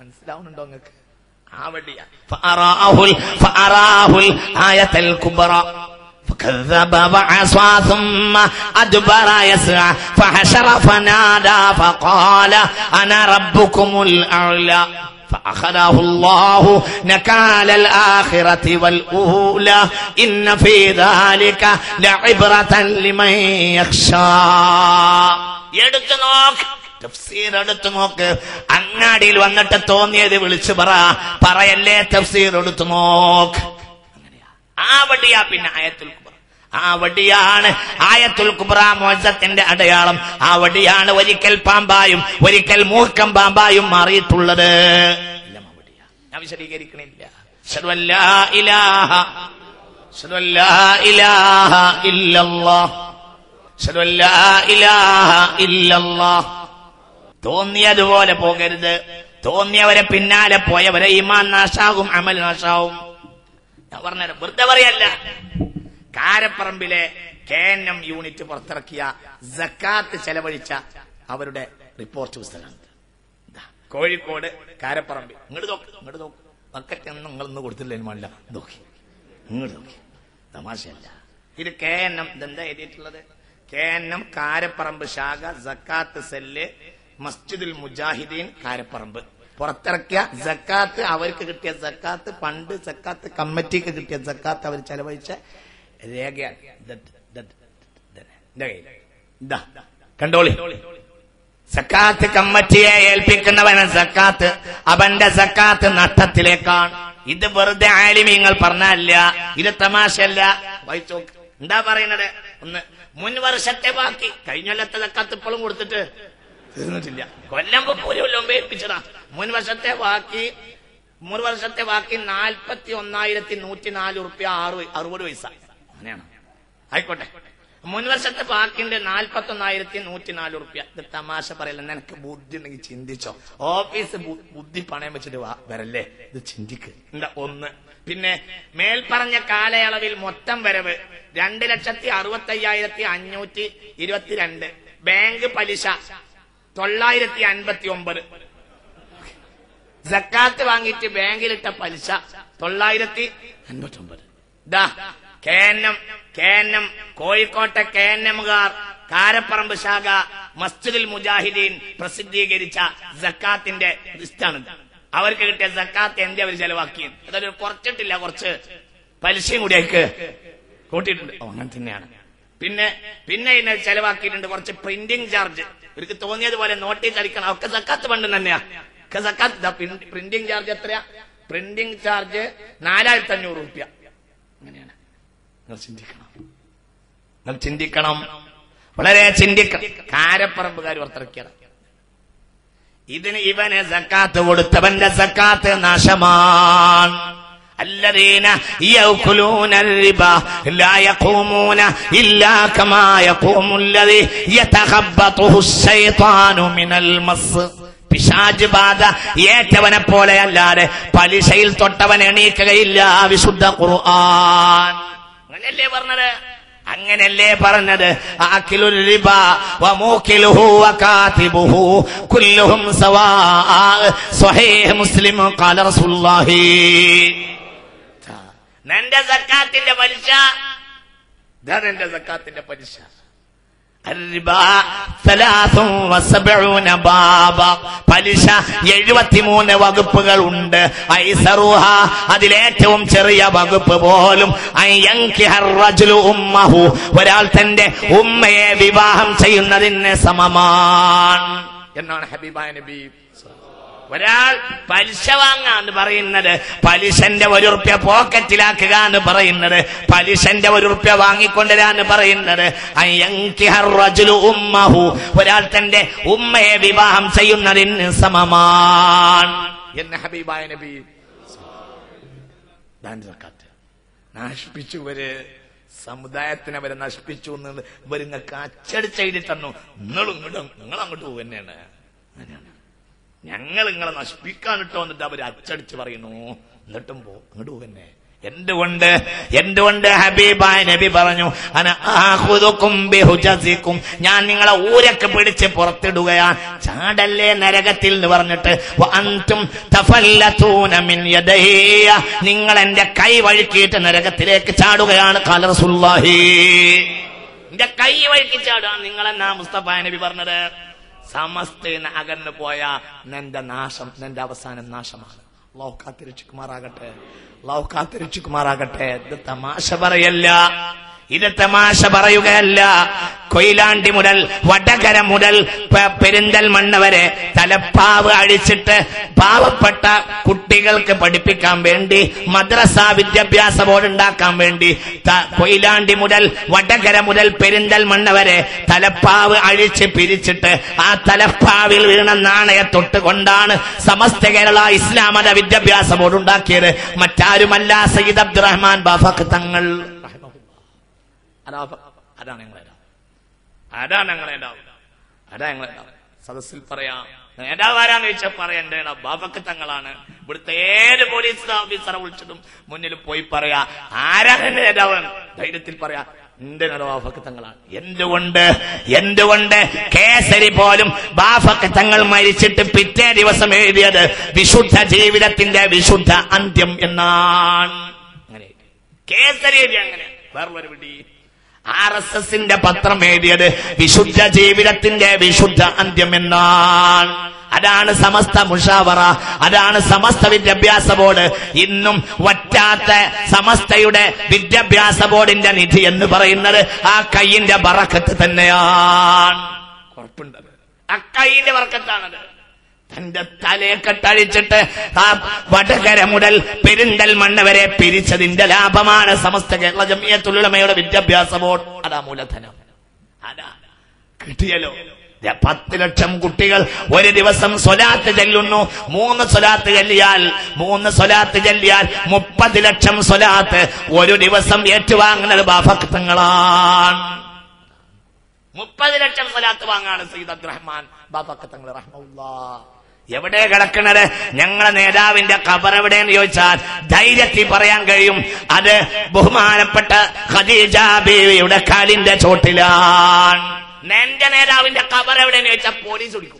മനസ്സിലാവുന്നുണ്ടോ നിങ്ങൾക്ക് ആ വടിയാ فأراه ال- فأراه الآية الكبرى فكذب وعصى ثم أدبر يسعى فحشر فنادى فقال أنا ربكم الأعلى فأخذه الله نكال الآخرة والأولى إن في ذلك لعبرة لمن يخشى എടുത്തു നോക്ക് തഫ്സീർ എടുത്തു നോക്ക്. അങ്ങാടിയിൽ വന്നിട്ട് തോന്നിയത് വിളിച്ചു പറ. പറയല്ലേ തഫ്സീർ എടുത്തു നോക്ക്. ആ വടിയാ പിന്നെ ആയത്തുൽ കുബ്ര ആ വടിയാണ് ആയത്തുൽ കുബ്ര മോചത്തിന്റെ അടയാളം. ആ വടിയാണ് ഒരിക്കൽ പാമ്പായും ഒരിക്കൽ മൂർക്കം പാമ്പായും മാറിയിട്ടുള്ളത്. ഞാൻ വിശദീകരിക്കണില്ല. അശ്ഹദു ഇലാഹ. അശ്ഹദു ഇലാഹ ഇല്ലല്ലാഹ് അശ്ഹദു ഇലാഹ ഇല്ലല്ലാഹ് തോന്നിയതുപോലെ പോകരുത്. തോന്നിയവരെ പിന്നാലെ പോയവരെ ഇമാൻ നാശാകും അമൽ നാശാവും. ഞാൻ പറഞ്ഞത് വെറുതെ പറയല്ല. കാരപ്പറമ്പിലെ കെ എൻ എം യൂണിറ്റ് പുറത്തിറക്കിയ ജക്കാത്ത് ചെലവഴിച്ച അവരുടെ റിപ്പോർട്ട് പുസ്തകം കോഴിക്കോട് കാരപ്പറമ്പ് ഇങ്ങോട്ട് നോക്ക് ഇങ്ങോട്ട് നോക്ക്. ഒന്നും നിങ്ങളൊന്നും കൊടുത്തില്ല നോക്കി ഇങ്ങോട്ട് നോക്കി. തമാശയല്ല. ഇത് കെ എൻ എം ഇതെന്താ എഴുതിയിട്ടുള്ളത്? കെ എൻ എം കാരപ്പറമ്പ് ശാഖ ജക്കാത്ത് സെല്ല് മസ്ജിദുൽ മുജാഹിദീൻ കാരപ്പറമ്പ്. പുറത്തിറക്കിയ ജക്കാത്ത് അവർക്ക് കിട്ടിയ ജക്കാത്ത് പണ്ട് ജക്കാത്ത് കമ്മിറ്റിക്ക് കിട്ടിയ ജക്കാത്ത് അവർ ചെലവഴിച്ച രേഖയാണ്. കണ്ടോളി. സക്കാത്ത് കമ്മിറ്റിയെ ഏൽപ്പിക്കുന്നവന് സക്കാത്ത് അവന്റെ സക്കാത്ത് നഷ്ടത്തിലേക്കാണ്. ഇത് വെറുതെ ആലിമീങ്ങൾ പറഞ്ഞല്ല ഇത് തമാശയല്ല. വായിച്ചോ എന്താ പറയുന്നത്? ഒന്ന് മുൻ വർഷത്തെ ബാക്കി. കഴിഞ്ഞ കൊല്ലത്തെ സക്കാത്ത് ഇപ്പോഴും കൊടുത്തിട്ട് തീർന്നിട്ടില്ല കൊല്ലം ഒരു കൊല്ലം ഏൽപ്പിച്ചതാ. മുൻ വർഷത്തെ ബാക്കി മുൻ വർഷത്തെ ബാക്കി നാൽപ്പത്തി ഒന്നായിരത്തി നൂറ്റി നാല് ഉറുപ്പ്യ ആറ് അറുപത് പൈസ. അങ്ങനെയാണ്. ആയിക്കോട്ടെ. മുൻ വർഷത്തെ ബാക്കിന്റെ നാൽപ്പത്തി ഒന്നായിരത്തി നൂറ്റി നാല് ഉറുപ്പ്യ. ഇത് തമാശ പറയല്ല? നിനക്ക് ബുദ്ധി ഉണ്ടെങ്കിൽ ചിന്തിച്ചോ. ഓഫീസ് ബുദ്ധി പണയം വെച്ചിട്ട് വരല്ലേ? ഇത് ചിന്തിക്ക്. എന്താ ഒന്ന്. പിന്നെ മേൽപ്പറഞ്ഞ കാലയളവിൽ മൊത്തം വരവ് രണ്ട് ലക്ഷത്തി അറുപത്തി അയ്യായിരത്തി അഞ്ഞൂറ്റി ഇരുപത്തിരണ്ട്. ബാങ്ക് പലിശ തൊള്ളായിരത്തി അൻപത്തി ഒമ്പത് ജക്കാത്ത് വാങ്ങിയിട്ട് ബാങ്കിലിട്ട പലിശ തൊള്ളായിരത്തി അൻപത്തി ഒമ്പത് ദാ കേന്നം കേന്നം കോഴിക്കോട്ടെ കേന്നമുകാർ കാരപ്പറമ്പ് ശാഖ മസ്ജിദിൽ മുജാഹിദീൻ പ്രസിദ്ധീകരിച്ച സക്കാത്തിന്റെ ലിസ്റ്റാണ് അവർക്ക് കിട്ടിയ സക്കാത്ത് എന്തേ അവർ ചെലവാക്കിയത്? അതൊരു കുറച്ചിട്ടില്ല കുറച്ച് പലിശയും കൂടി അയക്ക് കൂട്ടിയിട്ടുണ്ട് അങ്ങനെ തന്നെയാണ്. പിന്നെ പിന്നെ ഇതിനെ ചെലവാക്കിയിട്ടുണ്ട് കുറച്ച് പ്രിന്റിംഗ് ചാർജ് ഇവർക്ക് തോന്നിയതുപോലെ നോട്ടീസ് അടിക്കണം ഒക്കെ സക്കാത്ത് പണ്ട് തന്നെയാ. ഒക്കെ സക്കാത്ത് പ്രിന്റിംഗ് ചാർജ് എത്രയാ? പ്രിന്റിംഗ് ചാർജ് നാലായിരത്തി അഞ്ഞൂറ് റുപ്യ അങ്ങനെയാണ്. നിങ്ങൾ ചിന്തിക്കണം. നിങ്ങൾ ചിന്തിക്കണം. വളരെ ചിന്തിക്കണം. കാരപ്പറമ്പുകാർ പുറത്തിറക്കിയത്. ഇതിന് ഇവന് സക്കാത്ത് കൊടുത്തവന്റെ സക്കാത്ത് നാശമാണ്. الذين يأكلون الربا لا يقومون إلا كما يقوم الذي يتخبطه الشيطان من المص പിശാജ് ബാധ ഏറ്റവനെ പോലെ അല്ലാതെ പലിശയിൽ തൊട്ടവൻ എണീക്കുകയില്ല വിശുദ്ധ ഖുർആൻ അങ്ങനെയല്ലേ പറഞ്ഞത് അങ്ങനല്ലേ പറഞ്ഞത് ആക്കിലുൽ റിബ വമൂക്കിലുഹു വകാതിബുഹു കുല്ലുഹും സവാ സ്വഹീഹ് മുസ്ലിം ഖാല റസൂലുള്ളാഹി നിന്റെ സക്കാത്തിന്റെ പലിശ. ഇതാ നിന്റെ സക്കാത്തിന്റെ പലിശ. പലിശ എഴുപത്തിമൂന്ന് വകുപ്പുകൾ ഉണ്ട്. ഐസറുഹ അതിലേറ്റവും ചെറിയ വകുപ്പ് പോലും. ഉമ്മഹു. ഒരാൾ തന്റെ ഉമ്മയെ വിവാഹം ചെയ്യുന്നതിന് സമമാണ്. എന്നാണ് ഹബീബ നബീ. ഒരാൾ പലിശ വാങ്ങാന്ന് പറയുന്നത് പലിശന്റെ ഒരു റുപ്യ പോക്കറ്റിലാക്കുക എന്ന് പറയുന്നത് പലിശന്റെ ഒരു റുപ്യ വാങ്ങിക്കൊണ്ടുവരാന്ന് പറയുന്നത് ഉമ്മഹു. ഒരാൾ തന്റെ ഉമ്മയെ വിവാഹം ചെയ്യുന്നതിന് സമമാണ്. എന്ന് ഹബീബായ നബി. നശിപ്പിച്ചു ഇവർ. സമുദായത്തിനെ അവരെ നശിപ്പിച്ചു എന്ന് ഇവരിങ്ങക്ക് അച്ചടിച്ചെഴുതി തന്നു. നിങ്ങളും ഇങ്ങോട്ടും നിങ്ങൾ അങ്ങോട്ട് പോകും അങ്ങനെയാണ്. ഞങ്ങൾ നിങ്ങളെ നശിപ്പിക്കാൻ ഇട്ടോ എന്നിട്ട് അവർ അച്ചടിച്ച് പറയുന്നു. എന്നിട്ടും പോ അങ്ങോട്ട് പോകുന്നെ എന്തുകൊണ്ട് എന്തുകൊണ്ട് ഹബീബായ നബി പറഞ്ഞു ബിഹുജസിക്കും. ഞാൻ നിങ്ങളെ ഊരൊക്കെ പിടിച്ച് പുറത്തിടുകയാണ് ചാടല്ലേ നരകത്തിൽ എന്ന് പറഞ്ഞിട്ട് അന്തും മിൻ നിങ്ങൾ എന്റെ കൈ വഴുക്കിയിട്ട് നരകത്തിലേക്ക് ചാടുകയാണ് കാലറസുല്ലാഹി എന്റെ കൈ വഴുക്കി ചാടുകയാണ് നിങ്ങളെന്നാ മുസ്തഫ നബി പറഞ്ഞത്? സമസ്തന്ന് അകന്നു പോയ നിന്റെ നാശം നിന്റെ അവസാനം നാശമാണ്. അള്ളാഹു കാത്തിരക്ഷിക്കുമാറാകട്ടെ. അള്ളാഹു കാത്തിരക്ഷിക്കുമാറാകട്ടെ. ഇത് തമാശ പറയല്ല. ഇത് തമാശ പറയുകയല്ല. കൊയിലാണ്ടി മുതൽ വടകര മുതൽ പെരിന്തൽമണ്ണ വരെ തലപ്പാവ് അഴിച്ചിട്ട് പാവപ്പെട്ട കുട്ടികൾക്ക് പഠിപ്പിക്കാൻ വേണ്ടി മദ്രസ വിദ്യാഭ്യാസ ബോർഡ് ഉണ്ടാക്കാൻ വേണ്ടി കൊയിലാണ്ടി മുതൽ വടകര മുതൽ പെരിന്തൽമണ്ണ വരെ തലപ്പാവ് അഴിച്ച് പിരിച്ചിട്ട് ആ തലപ്പാവിൽ വീണ നാണയ തൊട്ടുകൊണ്ടാണ് സമസ്ത കേരള ഇസ്ലാം മത വിദ്യാഭ്യാസ ബോർഡ് ഉണ്ടാക്കിയത്. മറ്റാരുമല്ല സയ്യിദ് അബ്ദുറഹ്മാൻ ബാഫക്ക് തങ്ങൾ. അതാ അതാണ് ഞങ്ങളെ അതാണ് ഞങ്ങളെ ഉണ്ടാവും. അതാ ഞങ്ങളെ. സദസ്സിൽ പറയാം. നേതാവാരാന്ന് ചോദിച്ചാൽ പറയാം ബാബക്ക് തങ്ങളാണ്. ഇവിടുത്തെ ഏത് പോലീസ് ഓഫീസറെ വിളിച്ചതും മുന്നിൽ പോയി പറയാ എന്റെ നേതാവ്? ധൈര്യത്തിൽ പറയാ എന്റെ തങ്ങളാണ്. എന്തുകൊണ്ട്? എന്തുകൊണ്ട്? കേസരി പോലും ബാഫക്ക് തങ്ങൾ മരിച്ചിട്ട് പിറ്റേ ദിവസം എഴുതിയത് വിശുദ്ധ ജീവിതത്തിന്റെ വിശുദ്ധ അന്ത്യം എന്നാണ്. അങ്ങനെ കേസരി എഴുതി അങ്ങനെ. വേറൊരു വിടി ആർ എസ് എസിന്റെ പത്രം എഴുതിയത് വിശുദ്ധ ജീവിതത്തിന്റെ വിശുദ്ധ അന്ത്യം എന്നാണ്. അതാണ് സമസ്ത മുഷാവറ. അതാണ് സമസ്ത വിദ്യാഭ്യാസ ബോർഡ്. ഇന്നും വറ്റാത്ത സമസ്തയുടെ വിദ്യാഭ്യാസ ബോർഡിന്റെ നിധി എന്ന് പറയുന്നത് ആ കൈയിന്റെ ബറക്കത്ത് തന്നെയാണ്. കുഴപ്പമുണ്ടത് ആ കൈയിന്റെ ബറക്കത്താണത്. തന്റെ തലയെ കെട്ടഴിച്ചിട്ട് ആ വടകര മുതൽ പെരിന്തൽ പെരിന്തൽമണ്ണ വരെ പിരിച്ചതിന്റെ ലാഭമാണ് സമസ്ത കേരള ജമിയത്തുള്ളമയുടെ വിദ്യാഭ്യാസ ബോർഡ് അതാ മൂലധനം. അതാ. കിട്ടിയല്ലോ. പത്ത് ലക്ഷം കുട്ടികൾ ഒരു ദിവസം സ്വലാത്ത് ചെല്ലുന്നു. മൂന്ന് സ്വലാത്ത് ചെല്ലിയാൽ മൂന്ന് സ്വലാത്ത് ചെല്ലിയാൽ മുപ്പത് ലക്ഷം സ്വലാത്ത് ഒരു ദിവസം ഏറ്റുവാങ്ങുന്നത് ബാഭക്തങ്ങളാണ് മുപ്പത് ലക്ഷം സ്വലാത്ത് വാങ്ങാണ് സയ്യിദ് അബ്ദുറഹ്മാൻ. ബാബക്കത്തങ്ങൾ റഹ്മുല്ലാ എവിടെ കിടക്കണത്? ഞങ്ങളെ നേതാവിന്റെ ഖബർ എവിടെയെന്ന് ചോദിച്ചാൽ ധൈര്യത്തിൽ പറയാൻ കഴിയും. അത് ബഹുമാനപ്പെട്ട ഖദീജ ബീവിയുടെ കാലിന്റെ ചോട്ടിലാണ്. എന്റെ നേതാവിന്റെ ഖബർ എവിടെയെന്ന് ചോദിച്ചാൽ പോലീസ് പിടിക്കും.